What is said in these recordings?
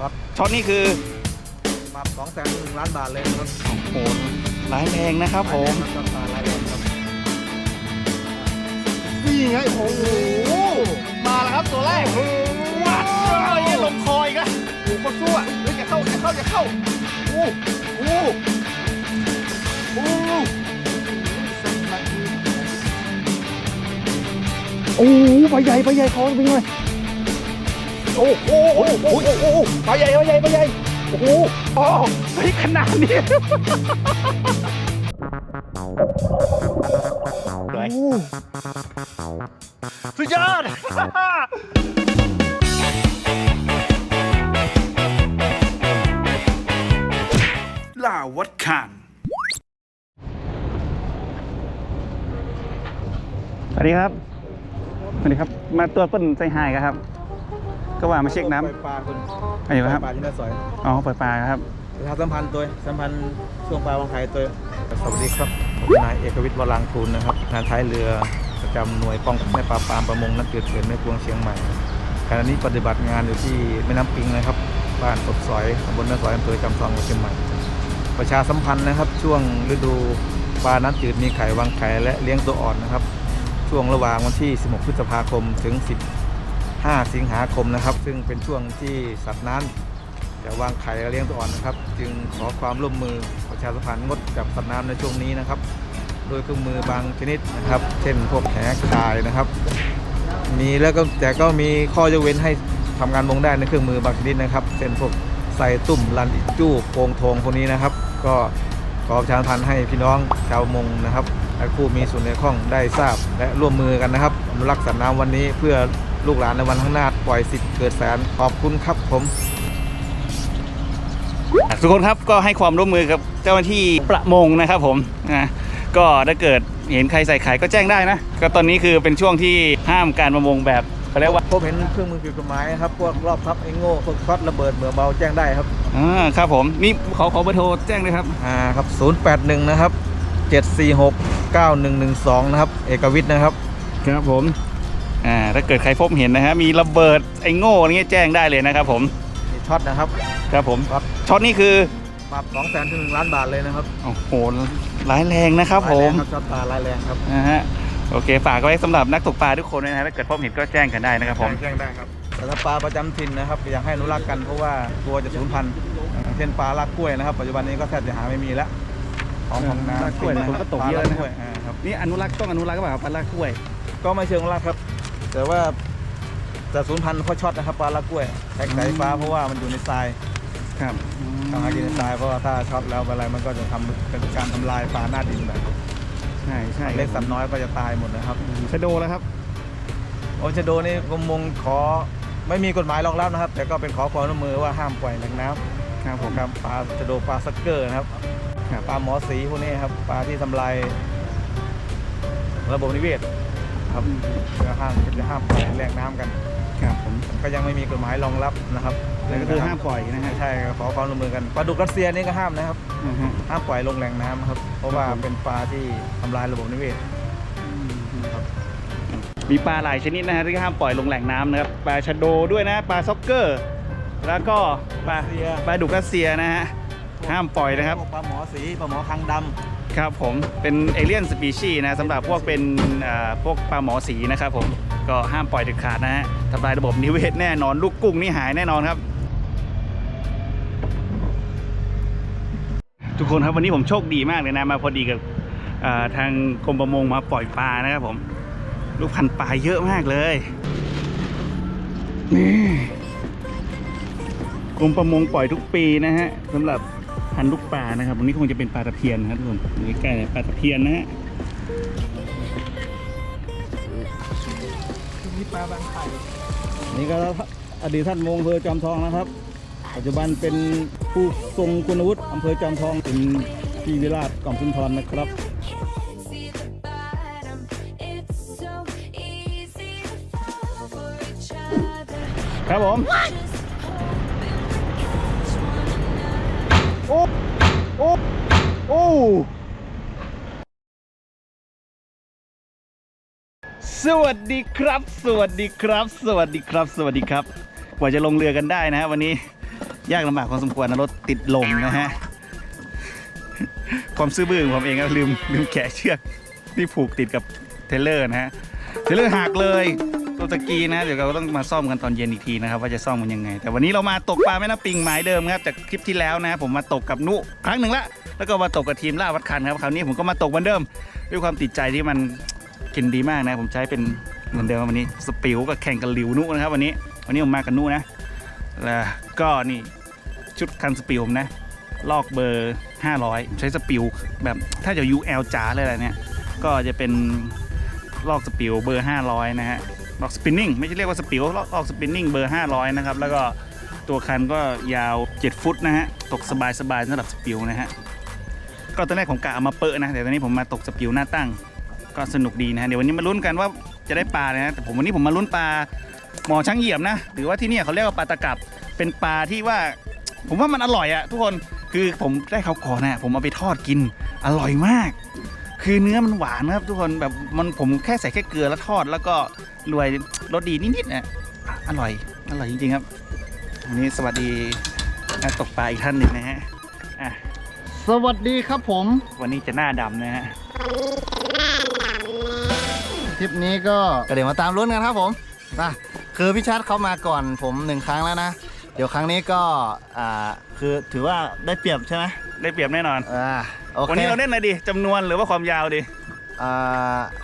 ครับช็อตนี้คือปรับสองแสนหนึ่งล้านบาทเลยครับโอ้โหร้ายแรงนะครับผมราคาร้ายแรงครับนี่ไงโอ้โหมาแล้วครับตัวแรกว้าวเอ้ยลงคอยกันโอ้โหคนสู้อะเฮ้ยอย่าเข้าอย่าเข้าอย่าเข้าโอ้โหโอ้โหโอ้โหปลาใหญ่ปลาใหญ่คอเป็นไง โอ้โหโอ้โหโอ้โหโอ้โหปลาใหญ่ปลาใหญ่ปลาใหญ่โอ้โหอ๋อเฮ้ยขนาดนี้สวยสุดยอดลาวัดคานสวัสดีครับ สวัสดีครับ มาตัวเปิ้ลใจหายกันครับ ก็ว่ามาเช็คน้ปล่อยปลาคุณำอะไรอยู่ครับปล่อยปลาที่น่าสวยอ๋อปล่อยปลาครับ ประชาสัมพันธ์ตัวสัมพันธ์ช่วงปลาวังไข่ตัวสวัสดีครับผมนายเอกวิทย์วรังคูลนะครับงานท้ายเรือประจำหน่วยป้องกันและปราบปรามประมงนักเกิดเขื่อนแม่กวงเชียงใหม่ขณะนี้ปฏิบัติงานอยู่ที่แม่น้ำปิงนะครับบ้านกบสอยตำบลแม่สอยอำเภอจำทองจังหวัดเชียงใหม่ ประชาสัมพันธ์นะครับ ช่วงฤดูปลาน้ำจืดมีไข่วางไข่และเลี้ยงตัวอ่อนนะครับ ช่วงระหว่างวันที่ 16 พฤษภาคม ถึง 5 สิงหาคมนะครับ ซึ่งเป็นช่วงที่สัตว์น้ำจะวางไข่และเลี้ยงตัวอ่อนนะครับ จึงขอความร่วมมือประชาสัมพันธ์งดจับสัตว์น้ำในช่วงนี้นะครับ โดยเครื่องมือบางชนิดนะครับ เช่นพวกแหคายนะครับ มีแล้วก็แต่ก็มีข้อยกเว้นให้ทำงานมงได้ในเครื่องมือบางชนิดนะครับ เช่นพวกใส่ตุ่มลันอิจู้โปงทงพวกนี้นะครับ ก็ขอประชาสัมพันธ์ให้พี่น้องชาวมงนะครับและผู้มีส่วนในข้องได้ทราบและร่วมมือกันนะครับอนุรักษ์สัตว์น้ำวันนี้เพื่อ ลูกหลานในวันข้างหน้าปล่อยสิทธิ์เกิดแสนขอบคุณครับผมทุกคนครับก็ให้ความร่วมมือกับเจ้าหน้าที่ประมงนะครับผมนะก็ถ้าเกิดเห็นใครใส่ไข่ก็แจ้งได้นะ ก็ตอนนี้คือเป็นช่วงที่ห้ามการประมงแบบเขาเรียกว่าพบเห็นเครื่องมือผิดกฎหมายนะครับพวกรอบทับไอ้โง่พวกช็อตระเบิดเหมือเบาแจ้งได้ครับอ่าครับผมนี่ขอขอเบอร์โทรแจ้งเลยครับอ่าครับ 081 นะครับ 746 9112 นะครับ เอกวิทย์นะครับ ครับผม อ่าถ้าเกิดใครพบเห็นนะฮะมีระเบิดไอ้โง่อะไรเงี้ยแจ้งได้เลยนะครับผมมีช็อตนะครับครับผมครับ ช็อตนี้คือปรับ2แสนถึง1ล้านบาทเลยนะครับโอ้โหร้ายแรงนะครับผมายแงครับช็อตปลาลายแรงครับนะฮะโอเคฝากไว้สำหรับนักตกปลาทุกคนด้วยนะฮะถ้าเกิดพบเห็นก็แจ้งกันได้นะครับผม แจ้งได้ครับแต่ถ้าปลาประจำถิ่นนะครับอยากให้อนุรักษ์กันเพราะว่ากลัวจะสูญพันธุ์อย่างเช่นปลาลากกล้วยนะครับปัจจุบันนี้ก็แทบจะหาไม่มีแล้วของของน้ำลากกล้วยผมก็ตกเยอะนะปลาลากกล้วยอ่าครับ นี่อนุรักษ์ต้องอนุรักษ์ก็แบบปลาลากกล้วยก็ไม่เชิงอนุรักษ์ครับ แต่ว่าจะสูญพันธุ์เพราะช็อตนะครับปลาลากกล้วยแทงสายฟ้าเพราะว่ามันอยู่ในทรายครับทำหากินในทรายเพราะว่าถ้าช็อตแล้วอะไรมันก็จะทำเป็นการทำลายปลาหน้าดินแบบใช่ใช่เล็กสัตว์น้อยก็จะตายหมดนะครับชะโดแล้วครับโอชโดนี่กรมมงขอไม่มีกฎหมายรองรับนะครับ แต่ก็เป็นขอความร่วมมือว่าห้ามปล่อยแหล่งน้ำครับผมครับปลาชะโดปลาสักเกอร์นะครับครับปลาหมอสีพวกนี้ครับปลาที่ทำลายระบบนิเวศ ครับก็ห้ามจะห้ามปล่อยแหล่งน้ำกัน ครับผมก็ยังไม่มีกฎหมายรองรับนะครับนั่นก็คือห้ามปล่อยนะฮะใช่ครับขอความร่วมมือกันปลาดุกรัสเซียนี่ก็ห้ามนะครับ อือฮะห้ามปล่อยลงแหล่งน้ำครับเพราะว่าครับผม เป็นปลาที่ทำลายระบบนิเวศครับมีปลาหลายชนิดนะฮะที่ห้ามปล่อยลงแหล่งน้ำนะครับปลาชะโดด้วยนะปลาซ็อกเกอร์ แล้วก็ปลารัสเซีย ปลาดุกรัสเซียนะฮะ ห้ามปล่อยนะครับ พวกปลาหมอสีปลาหมอคังดำครับผมเป็นเอเลียนสปีชีนะสำหรับพวกเป็นอ่าพวกปลาหมอสีนะครับผมก็ห้ามปล่อยเด็ดขาดนะฮะทำลายระบบนิเวศแน่นอนลูกกุ้งนี่หายแน่นอนครับ ทุกคนครับวันนี้ผมโชคดีมากเลยนะมาพอดีกับอ่าทางกรมประมงมาปล่อยปลานะครับผมลูกพันธุ์ปลาเยอะมากเลยนี่กรมประมงปล่อยทุกปีนะฮะสำหรับ พันธุ์ลูกปลานะครับวันนี้คงจะเป็นปลาตะเพียนนะครับทุกคนอยู่ใกล้ปลาตะเพียนนะฮะนี่ปลาบางไข่นี่ก็อดีตท่านมงอำเภอจอมทองนะครับ ปัจจุบันเป็นผู้ทรงคุณวุฒิอำเภอจอมทองเป็นพี่วิราชกล่อมสุนทรนะครับ see the bottom. It's so easy to fall for each other. ครับผม โอ้โอ้โอ้สวัสดีครับ สวัสดีครับ สวัสดีครับ สวัสดีครับ กว่าจะลงเรือกันได้นะฮะวันนี้ยากลำบากพอสมควรนะรถติดลมนะฮะความซื่อบื้อของผมเองก็ลืมลืมแกะเชือกที่ผูกติดกับเทเลอร์นะฮะเทเลอร์หักเลย ตัวตะกี้นะ เดี๋ยวเราต้องมาซ่อมกันตอนเย็นอีกทีนะครับ ว่าจะซ่อมมันยังไง แต่วันนี้เรามาตกปลาแม่น้ำปิงหมายเดิมครับจากคลิปที่แล้วนะ ผมมาตกกับนุครั้งหนึ่งละแล้วก็มาตกกับทีมล่าวัดคันครับคราวนี้ผมก็มาตกเหมือนเดิม ด้วยความติดใจที่มันกินดีมากนะ ผมใช้เป็นเหมือนเดิมวันนี้สปิวกับแข่งกับหลิวนุนะครับวันนี้วันนี้ผมมากับนุนะแล้วก็นี่ชุดคันสปิวผมนะลอกเบอร์ 500 ใช้สปิวแบบถ้าจะ UL จ๋าเลยอะไรเนี่ย ก็จะเป็นลอกสปิวเบอร์ 500 นะฮะ ลอกสปินนิ่งไม่ใช่เรียกว่าสปิวลอกลอกสปินนิ่งเบอร์ 500 นะครับ แล้วก็ตัวคันก็ยาว 7 ฟุตนะฮะ ตกสบายสบายสำหรับสปิวนะฮะ ก็ตอนแรกผมกะเอามาเปอะนะ แต่ตอนนี้ผมมาตกสปิวหน้าตั้ง ก็สนุกดีนะฮะ เดี๋ยววันนี้มาลุ้นกันว่าจะได้ปลานะฮะ แต่ผมวันนี้ผมมาลุ้นปลาหมอช้างเหยียบนะ หรือว่าที่นี่เขาเรียกว่าปลาตะกับ เป็นปลาที่ว่า ผมว่ามันอร่อยอะทุกคน คือผมได้เขาก่อนนะผมเอาไปทอดกิน อร่อยมาก คือเนื้อมันหวานครับทุกคน แบบมันผมแค่ใส่แค่เกลือแล้วทอดแล้วก็ รวยรสดีนิดๆนะอร่อย อร่อยจริงๆครับวันนี้สวัสดีนักตกปลาอีกท่านหนึ่งนะฮะอะสวัสดีครับผม วันนี้จะหน้าดำนะฮะทริปนี้ก็ก็เดี๋ยวมาตามลุ้นกันครับผมนะคือพี่ชัดเขามาก่อนผมหนึ่งครั้งแล้วนะ เดี๋ยวครั้งนี้ก็อ่าคือถือว่าได้เปรียบใช่ไหมได้เปรียบแน่นอนอ่าโอเควันนี้เราเล่นอะไรดีจำนวนหรือว่าความยาวดีอ่า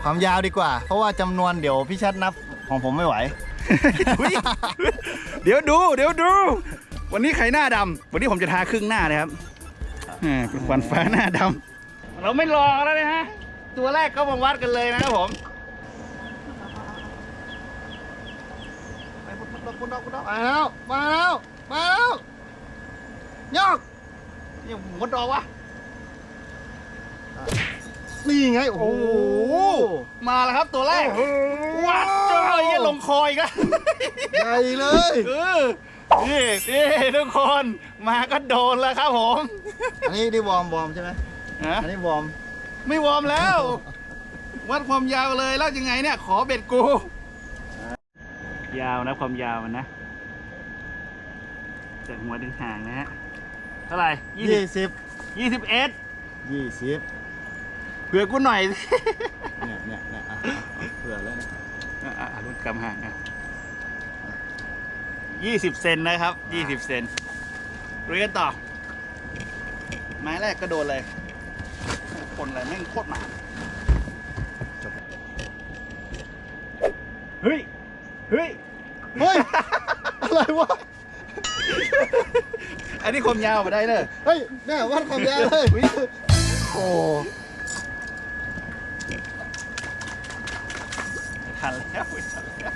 ความยาวดีกว่า เพราะว่าจำนวนเดี๋ยวพี่ชัดนับของผมไม่ไหว อุ๊ยเดี๋ยวดู เดี๋ยวดู วันนี้ใครหน้าดำวันนี้ผมจะทาครึ่งหน้าเลยครับแหมเป็นควันฟ้าหน้าดำเราไม่รอแล้วนะฮะ ตัวแรกก็มาวัดกันเลยนะครับผมไปปุ๊บปุ๊บปุ๊บปุ๊บปุ๊บมาแล้ว มาแล้ว มาแล้วยอกนี่หมดดอกวะ นี่ไง โอ้โอ้โหโห มาแล้วครับตัวแรก วัดเจ้าไอ้เหี้ยลงคอยกันใหญ่เลยเออนี่นี่ทุกคนมาก็โดนแล้วครับผม อันนี้ได้วอร์มวอร์มใช่ไหมฮะอันนี้วอร์ม ไม่วอร์มแล้ว วัดความยาวเลยแล้วยังไงเนี่ย ขอเบ็ดกู ยาวนะความยาวมันนะจากหัวถึงห่างนะฮะ เท่าไหร่ยี่ยี่สิบสิบยี่สิบเอ็ดยี่สิบเผื่อกูหน่อยเนี่ยเนี่ยเนี่ยอะอะอะเผื่อแล้วนะอะอะอะรุ่นกำห่างอะยี่สิบเซนนะครับยี่สิบเซนเรียนต่อ ไม้แรกก็โดนเลย คนอะไรแม่งโคตรหนาเฮ้ย เฮ้ย เฮ้ย อะไรวะ อันนี้ความยาวมาได้เลยเฮ้ยแม่วัดความยาวเลย โอ้ ทันแล้วไม่ทันแล้ว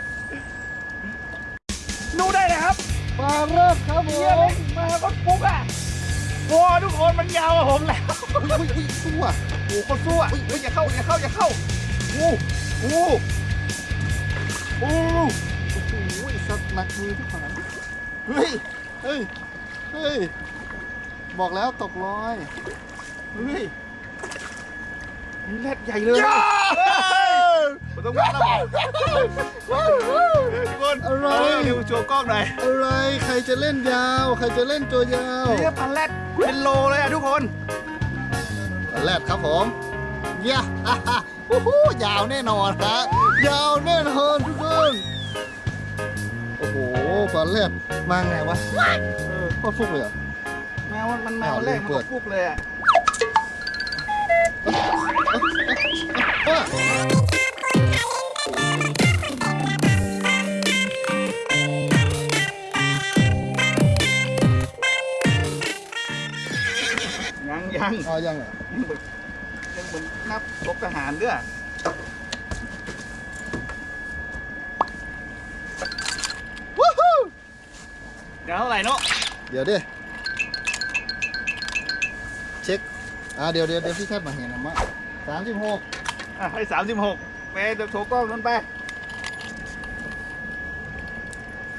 ดูได้เลยครับปลาเริ่มครับผเยี่ยมเลยมาก็ปุ๊กอะโอ้ทุกคนมันยาวกว่าผมแล้วอุ้ยอุ้ยอุ้ยสู้อะโอ้โหคนสู้อะเฮ้ยอย่าเข้าอย่าเข้าอย่าเข้าโอ้โหโอ้โหโอ้โหสัตว์หนักมือทุกฝันเฮ้ยเฮ้ยเฮ้ยบอกแล้วตกลอยเฮ้ยนี่แรดใหญ่เลย ผมต้องวัดแล้วบอกทุกคนอะไร เาเร็วๆโชว์กล้องหน่อยอะไรใครจะเล่นยาว ใครจะเล่นตัวยาวนี่พันแรดเป็นโลเลยอะทุกคนปลาแรดครับผมเย้อะฮะโอ้โหยาวแน่นอนฮะยาวแน่นอนทุกคน โอ้โหปลาแรดมาไงวะเออโคตรฟุกเลยเหรอะมาวันมันมาอ้าววันแรกลืมมันเปิก็ดฟุกเลยอะยัง ยังอ๋อยังเหรอยังเหมือนยังเหมือนนับรบทหารด้วยวู้ฮู้เดี๋ยวเท่าไหร่เนาะเดี๋ยวดิเช็คอ่าเดี๋ยวเดี๋ยวเดี๋ยวพี่แทบมาเห็นนะมะสามสิบหกอะให้สามสิบหกไปเดี๋ยวโชว์กล้องนั้นไป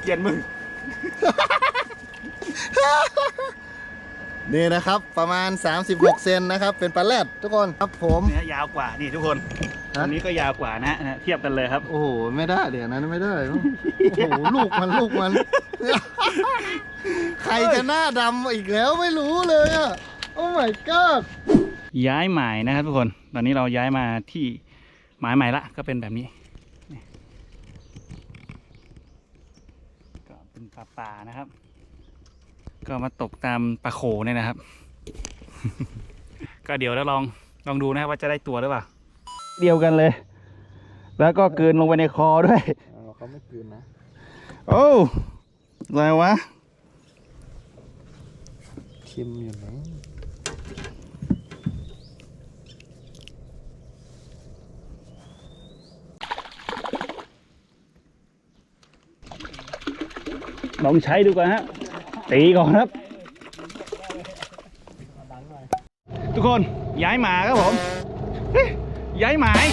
เกลียนมึง นี่นะครับประมาณ 36 เซนนะครับ เป็นปลาแรดทุกคนครับผมเนื้อยาวกว่านี่ทุกคนอันนี้ก็ยาวกว่านะนะเทียบกันเลยครับ โอ้โหไม่ได้เดี๋ยวนั้นไม่ได้โอ้โหลูกมันลูกมัน ใครจะหน้าดำอีกแล้วไม่รู้เลยอะโอ้ my god ย้ายหมายนะครับทุกคน ตอนนี้เราย้ายมาที่หมายใหม่ละก็เป็นแบบนี้นี่ก็เป็นป่าป่าๆนะครับ ก็มาตกตามปลาโขเนี่ยนะครับ ก็เดี๋ยวเราลองลองดูนะครับว่าจะได้ตัวหรือเปล่า เดียวกันเลย แล้วก็เกินลงไปในคอด้วย เขาไม่คืนนะ โอ้อะไรวะคิมอยู่ไหนลองใช้ดูก่อนฮะ ตีก่อนครับ ทุกคนย้ายหมาครับผมเฮ้ยย้ายหมาย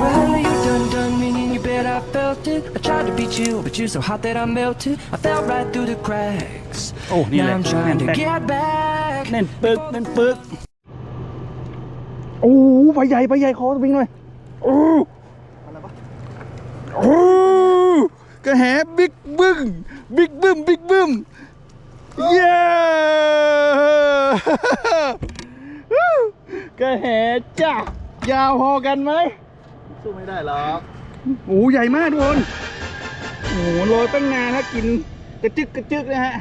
Well, you done done meaning you bet I felt it. I tried to beat you, but you're so hot that I melted. I fell right through the cracks. โอ้นี่แห Now ละ I'm trying to แน่น get back. แน่นปึกแน่นปึกโอ้ปลาใหญ่ปลาใหญ่คอสวิงหน่อยโอ้โอ้กระแหบิ๊กบึ้มบิ๊กบึ้มบิ๊กบึ้มเย้กระแหจ้ายาวพอกันไหมสู้ไม่ได้หรอกโอ้ใหญ่มากทุกคนโอ้โหโรยตั้งนานถ้ากินกระจึกกระจึกนะฮะ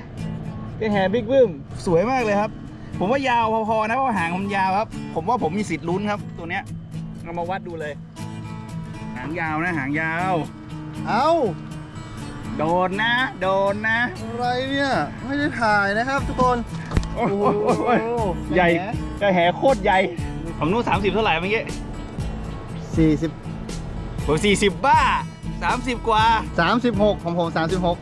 กระแหบิ๊กบึ้มสวยมากเลยครับ ผมว่ายาวพอๆนะเพราะว่าหางมันยาวครับ ผมว่าผมมีสิทธิ์ลุ้นครับ ตัวเนี้ยเรามาวัดดูเลย หางยาวนะ หางยาว เอ้าโดนนะ โดนนะ อะไรเนี่ยไม่ได้ถ่ายนะครับ ทุกคนโอ้โหใหญ่กระแหโคตรใหญ่ ของนู้นสามสิบเท่าไหร่เมื่อกี้สี่สิบผมสี่สิบบ้าสามสิบกว่าสามสิบหกของผมสามสิบหก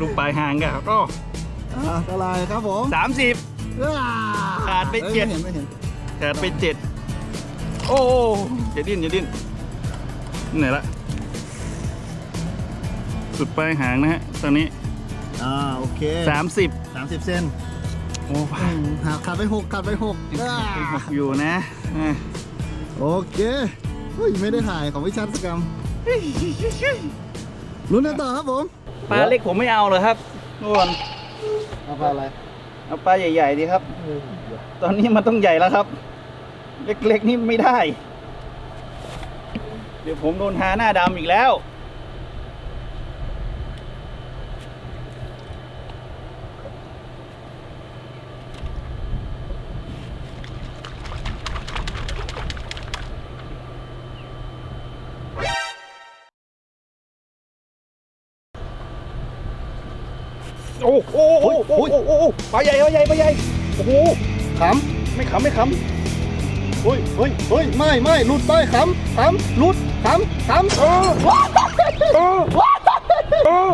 ลูกปลายหางกันก็อันตรายครับผมสามสิบ ขาดไปเจ็ดอ้ยไม่เห็นไม่เห็นขาดไปเจ็ด โอ้อย่าดิ้นอย่าดิ้นไหนละ สุดปลายหางนะฮะ ตอนนี้อ่าโอเคสามสิบสามสิบเซนโอ้อืมหักขาดไปหกขาดไปหกอ่าอยู่นะอะโอเคเฮ้ยไม่ได้ถ่ายของวิชัดสกรรมลุ้นกันต่อครับผม ปลาเล็กผมไม่เอาเลยครับทุกคนเอาปลาอะไร เอาปลาใหญ่ๆดีครับ ตอนนี้มันต้องใหญ่แล้วครับ เล็กๆนี่ไม่ได้ เดี๋ยวผมโดนทาหน้าดำอีกแล้ว ปลาใหญ่ปลาใหญ่ปลาใหญ่โอ้โหขไม่ขำไม่ขำำเฮ้ยเฮ้ยเฮ้ยไม่ไม่หลุดไปขำขำหลุดขำขำเออเออเออ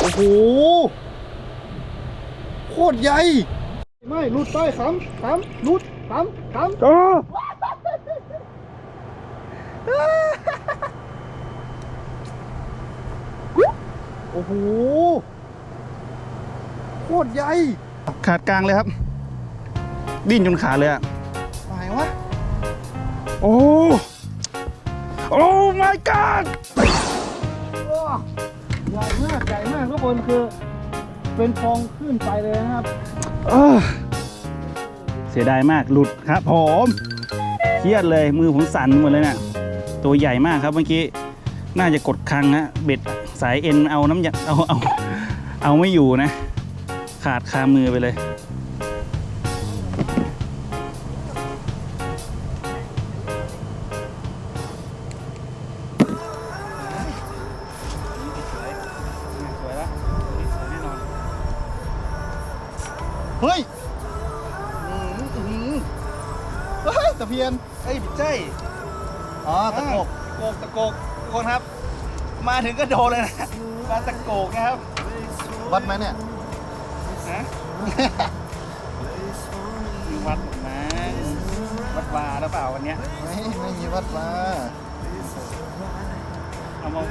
โอ้โหโคตรใหญ่ ไม่หลุดไปขำขำหลุดขำขำเออ โอ้โหโคตรใหญ่ ขาดกลางเลยครับ ดิ้นจนขาดเลยอะตายวะ โอ้ โอ้ my god ใหญ่มากใหญ่มากทุกคนคือ เป็นฟองขึ้นไปเลยนะครับ เออเสียดายมากหลุดครับผมเครียดเลยมือผมสั่นหมดเลยเนี่ยตัวใหญ่มากครับเมื่อกี้ น่าจะกดคังฮะเบ็ด สายเอ็นเอาน้ำยาเอาเอาเอาไม่อยู่นะ ขาดคามือไปเลย เฮ้ยอื้อหืออื้อหือเฮ้ยตะเพียน เอ้ยใช่อ๋อตะกบโกกตะโกกทุกคนครับ มาถึงก็โดนเลยนะปลาตะโกกนะครับวัดไหมเนี่ยฮะวัดหมดนะวัดวาหรือเปล่าวันเนี้ยไม่ไม่มีวัดมาเอามา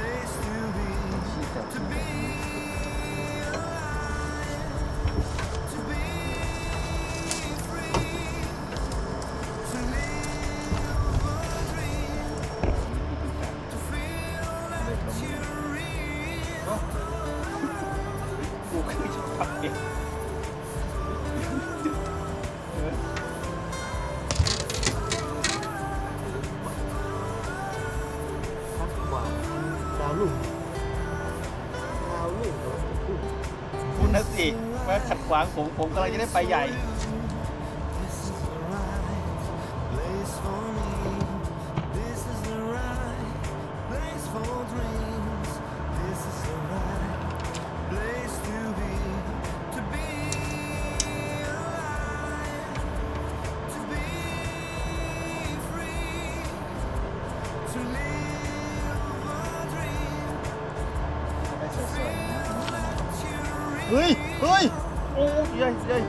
ขวางผมผมกำลังจะได้ไปใหญ่เฮ้ย เฮ้ยโอ้ยเย้ยเย้ย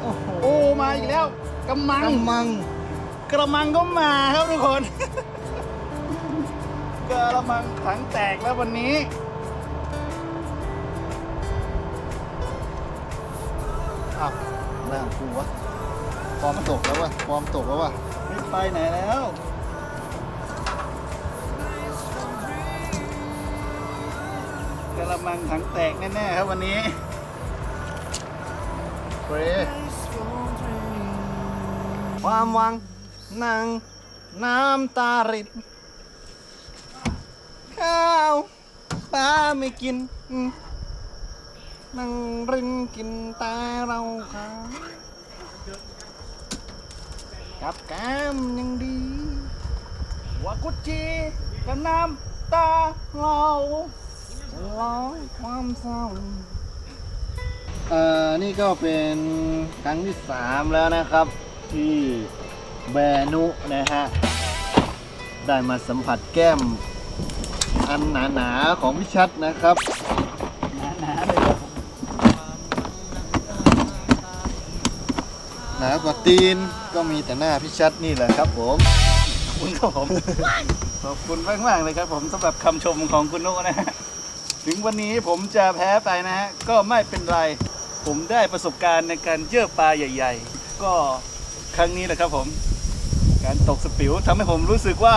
โอ้โหโอ้มาอีกแล้วกำมังกำมังกระมังก็มาครับทุกคน กระมังถังแตกแล้ววันนี้ อ้าวอะไรของกูวะฟอร์มตกแล้ววะฟอร์มตกแล้ววะไม่ไปไหนแล้วกระมังถังแตกแน่ๆครับวันนี้ เฟรความหวังนางน้ำตาริดข้าวปลาไม่กินนั่งรินกินแต่เราค่ะกับแกมยังดีว่ากุจิกับน้ำตาเราร้อยความเศร้า อ่อนี่ก็เป็นครั้งที่สามแล้วนะครับ ที่แบนุนะฮะ ได้มาสัมผัสแก้ม อันหนาๆของพิชัดนะครับ หนาๆเลยครับหนากว่าตีนก็มีแต่หน้าพิชัดนี่แหละครับผมขอบคุณครับผม ขอบคุณมากมากๆเลยครับผมสำหรับคำชมของคุณนุนะฮะถึงวันนี้ผมจะแพ้ไปนะฮะก็ไม่เป็นไร ผมได้ประสบการณ์ในการเยอะปลาใหญ่ ๆ ก็ครั้งนี้แหละครับผม การตกสปิวทำให้ผมรู้สึกว่า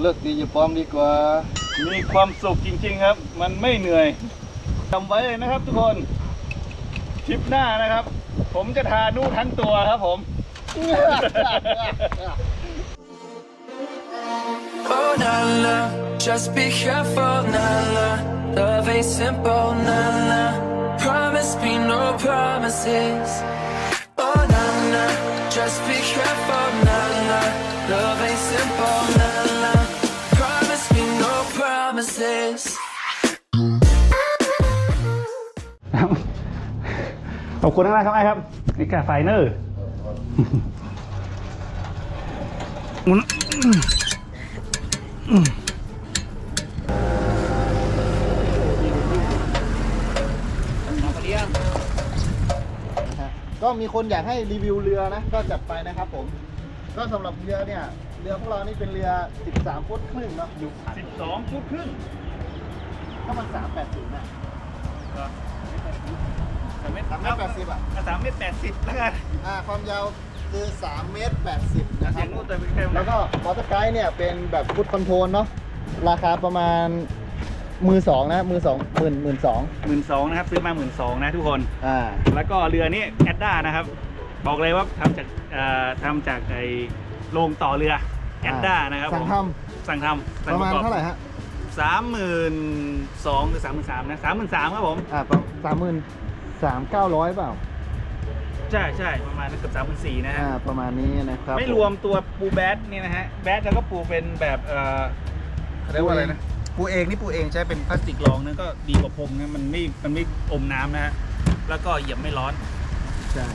เลิกดีอย่าปลอมดีกว่า มีความสุขจริง ๆ ครับ มันไม่เหนื่อยจำไว้เลยนะครับทุกคนทริปหน้านะครับ ผมจะทานูทั้งตัวครับผม Oh, Nala, just be careful, Nala. Love ain't simple, Nala. Promise me no promises. Oh, Nala, just be careful, Nala. Love ain't simple, Nala. Promise me no promises. ขอบคุณมากครับไอ้ครับนี่กาไฟเนอร์มุน มีคนอยากให้รีวิวเรือนะ ก็จัดไปนะครับผม ก็สำหรับเรือเนี่ย เรือพวกเรานี่เป็นเรือ 13 ฟุตครึ่งเนาะอยู่สิบสองฟุตครึ่งถ้ามัน380น่ะสามเมตร3เมตร80อะสามเมตรแปดสิบแล้วกันอ่าความยาวคือ3เมตร80นะคเสีรัยบงนู้นแต่เป็นแค่ แล้วก็มอเตอร์ไกด์เนี่ยเป็นแบบฟุตคอนโทรลเนาะราคาประมาณ มือสองนะมือสองหมื่นหมื่นสองหมื่นสองนะครับซื้อมาหมื่นสองนะทุกคน อ่าแล้วก็เรือนี้แอดด้านะครับ บอกเลยว่าทำจากเอ่อทำจากไอ้โรงต่อเรือแอดด้านะครับสั่งผมทสั่งทำำประมาณเท่าไหร่ฮะสามหมื่นสองหรือสามหมื่นสามนะสามหมื่นสามครับผม อ่าประสามหมื่นสามเก้าร้อยเปล่าใช่ใช่ประมาณเกือบสามหมื่นสี่นะฮะ อ่าประมาณนี้นะครับไม่รวมตัวปูแบดนี่นะฮะ แบดแล้วก็ปูเป็นแบบ เอ่อเขาเรียกว่าอะไรนะ ปูเองนี่ปูเองใช้เป็นพลาสติกรองนั่นก็ดีกว่าพรมนะมันไม่มันไม่อมน้ำนะฮะแล้วก็เหยียบไม่ร้อนใช่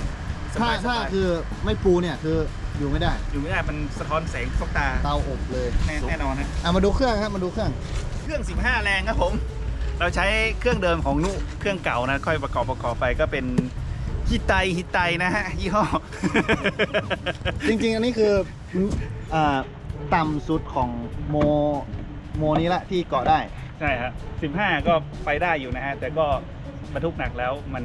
สถ้าบายๆถ้าคือไม่ปูเนี่ยคืออยู่ไม่ได้ อยู่ไม่ได้มันสะท้อนแสงเข้าตาเตาอบเลยแน่แน่นอนนะอะมาดูเครื่องครับมาดูเครื่อง เครื่อง 15 แรงครับผม เราใช้เครื่องเดิมของนุ เครื่องเก่านะ ค่อยประกอบประกอบไปก็เป็นฮิไตฮิไตนะฮะ ยี่ห้อ จริงๆ อันนี้คืออ่าต่ำสุดของโม โมนี้ละที่เกาะได้ใช่ครับสิบห้าก็ไปได้อยู่นะฮะ แต่ก็บรรทุกหนักแล้วมัน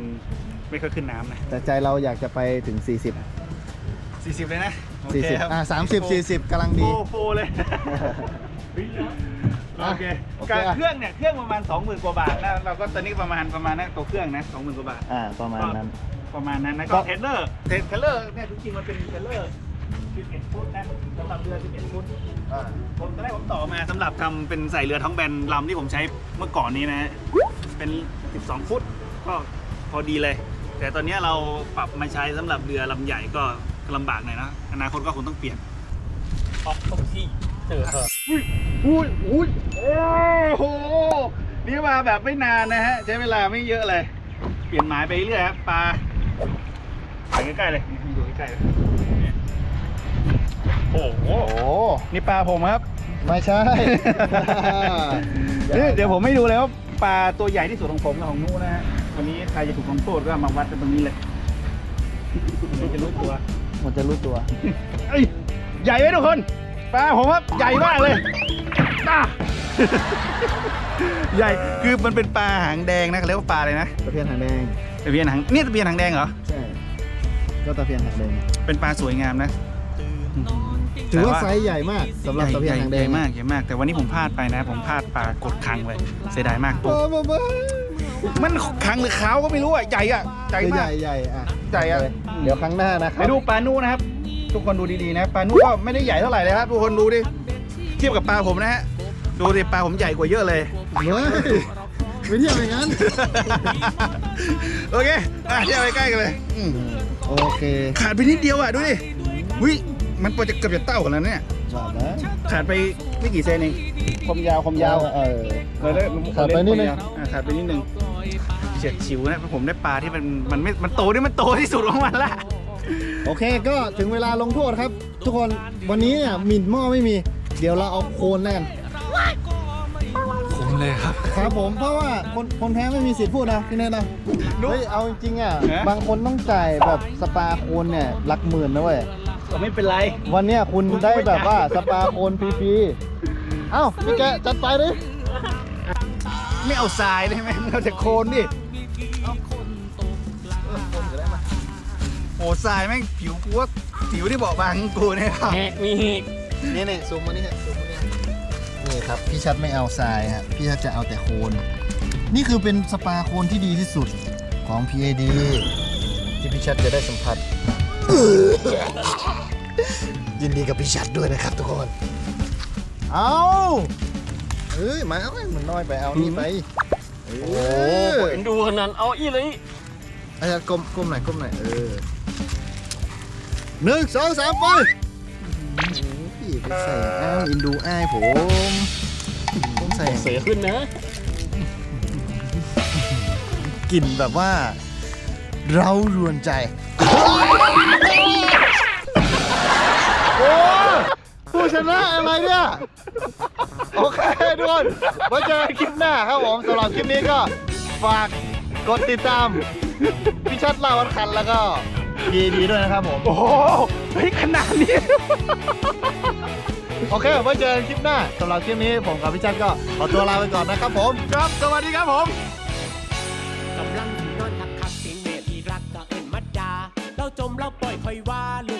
ไม่ค่อยขึ้นน้ำนะ แต่ใจเราอยากจะไปถึง 40สี่สิบเลยนะโอเค40ครับอ่า30 40กำลังโฟดีโฟเลยโอเคโอเคการอะ เครื่องเนี่ยเครื่องประมาณ 20,000 กว่าบาทนะเราก็ตอนนี้ประมาณประมาณนั้นตัวเครื่องนะ20,000 กว่าบาท อ่าประมาณนั้น ประมาณนั้นนะก็ก็ เทรลเลอร์เทรลเลอร์เนี่ยจริงๆมันเป็นเทรลเลอร์11ฟุตนะสำหรับเรือ11ฟุต ผมตอนแรกผมต่อมาสำหรับทำเป็นใส่เรือท้องแบนลำที่ผมใช้เมื่อก่อนนี้นะฮะเป็น 12 ฟุตก็พอดีเลย แต่ตอนนี้เราปรับมาใช้สำหรับเรือลำใหญ่ก็ลำบากหน่อยนะอนาคตก็คงต้องเปลี่ยนออกตรงที่เจอเธออุ้ยอุ้ยโอ้โหนี่มาแบบไม่นานนะฮะ ใช้เวลาไม่เยอะเลย เปลี่ยนหมายไปเรื่อยครับปลาไปใกล้ๆเลยนี่ดูใกล้ๆเลยเนี่ย โอ้โห โอ้นี่ปลาผมครับ ไม่ใช่ นี่เดี๋ยวผมไม่ดูเลยว่าปลาตัวใหญ่ที่สุดของผมกับของนู้นนะฮะ วันนี้ใครจะถูกลงโทษก็มาวัดกันตรงนี้เลยเดี๋ยวจะรู้ตัว มันจะรู้ตัวเอ้ยใหญ่ไหมทุกคนปลาผมครับใหญ่มากเลยอะใหญ่ คือมันเป็นปลาหางแดงนะเขาเรียกว่าปลาอะไรนะตะเพียนหางแดงตะเพียนหางนี่ตะเพียนหางแดงเหรอ ใช่ ก็ตะเพียนหางแดง เป็นปลาสวยงามนะ ถือว่าแต่ไซส์ใหญ่มากสำหรับตะเพียนหางแดงใญ่มากใหญ่มากแต่วันนี้ผมพลาดไปนะ ผมพลาดปลากดคังเลยเสียดายมากโอ้มามามันคังหรือขาวก็ไม่รู้อะใหญ่อะใหญ่ใหมาญ่กใหญ่อะใหญ่อะเดี๋ยวครั้งหน้านะคไปรับดูปลานูนะครับ ทุกคนดูดีๆนะปลานูก็ไม่ได้ใหญ่เท่าไหร่เลยครับทุกคนดูดิเทียบกับปลาผมนะฮะดูดิปลาผมใหญ่กว่าเยอะเลย เฮ้ยไม่เที่ยวอย่างนั้น โอเคอะเทียบไปใกล้กันเลยอืมโอเค ขาดไปนิดเดียวอะดูดิวิ มันพอจะเกือบจะเต้ากันแล้วเนี่ยว่านะขาดไปไม่กี่เซนเองความยาวความยาวเออเราได้ขาดไปนิดนึงอะขาดไปนิดนึงเฉียดฉิวนะเพราะผมได้ปลาที่มันมันไม่มันโตนี่มันโตที่สุดของมันละโอเคก็ถึงเวลาลงโทษครับ ทุกคนวันนี้เนี่ยหมิ่นหม้อไม่มี เดี๋ยวเราเอาโคนแล้วกันผมเลยครับ ครับผมเพราะว่าคนคนแพ้ไม่มีสิทธิ์พูดนะพี่เนทนะเฮ้ยเอาจริงๆอะฮะบางคนต้องจ่ายแบบสปาโคนเนี่ยหลักหมื่นนะเว้ย ก็ไม่เป็นไร วันเนี้ยคุณได้แบบว่าสปาโคนฟรีๆเอ้าพี่แกจัดไปดิไม่เอาทรายได้ไหมเอาแต่โคลนดิโอ้ทรายแม่งผิวกูว่าผิวที่เบาบางของกูเนี่ยครับนี่นี่ซูมมานี่ฮะซูมมานี่ฮะนี่ครับพี่ชัดไม่เอาทรายฮะพี่ชัดจะเอาแต่โคน นี่คือเป็นสปาโคนที่ดีที่สุดของ PAD ที่พี่ชัดจะได้สัมผัส ยินดีกับพี่ชัดด้วยนะครับทุกคน เอาเอ้ยมาเอาไอ้มันน้อยไปเอานี่ไป โอ้เห็นดูขนาดเอาอีเลยอาจารย์ก้มก้มหน่อยก้มหน่อยเออหนึ่งสองสามไปพี่ไปใส่อ้าวอินดูอ้ายผมผมใส่เสียขึ้นนะกลิ่นแบบว่า เรารวนใจ โอ้ผู้ชนะอะไรเนี่ย โอเคทุกคนไว้เจอกันคลิปหน้าครับผมสำหรับคลิปนี้ก็ ฝากกดติดตามพี่ชัดเล่าวันคันแล้วก็ดีดีด้วยนะครับผม โอ้โหเฮ้ยขนาดนี้ โอเคไว้เจอกันคลิปหน้าสำหรับคลิปนี้ผมกับพี่ชัดก็ขอตัวลาไปก่อนนะครับผม ครับ สวัสดีครับผม มแล้วปล่อยคอยว่าลูก